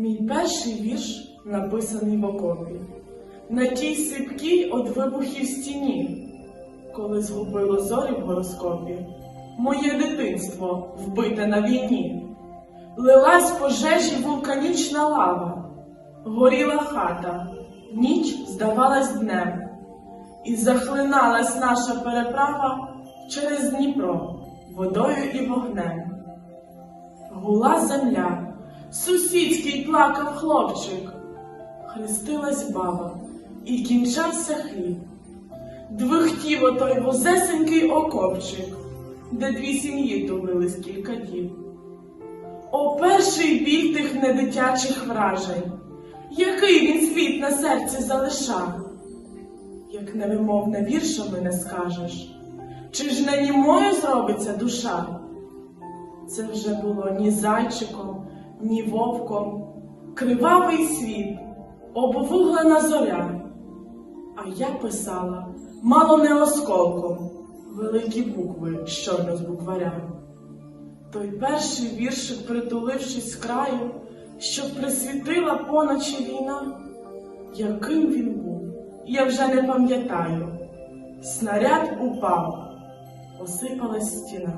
Мій перший вірш написаний в окопі, на тій сипкій од вибухів стіні, коли згубило зорі в гороскопі, моє дитинство вбите на війні, лилась пожежі вулканічна лава, горіла хата, ніч здавалась днем, і захлиналась наша переправа через Дніпро водою і вогнем. Гула земля, сусідський плакав хлопчик, хрестилась баба, і кінчався хліб. Двихтів отой возесенький окопчик, де дві сім'ї тулились кілька діб. О, перший біль тих недитячих вражень, який він світ на серці залишав, як невимовне віршами не скажеш, чи ж не німою зробиться душа? Це вже було ні зайчиком, ні вовком, кривавий світ, обвуглена зоря. А я писала мало не осколком, великі букви щойно з букваря. Той перший віршик, притулившись з краю, що присвітила поночі війна, яким він був, я вже не пам'ятаю. Снаряд упав, осипалась стіна.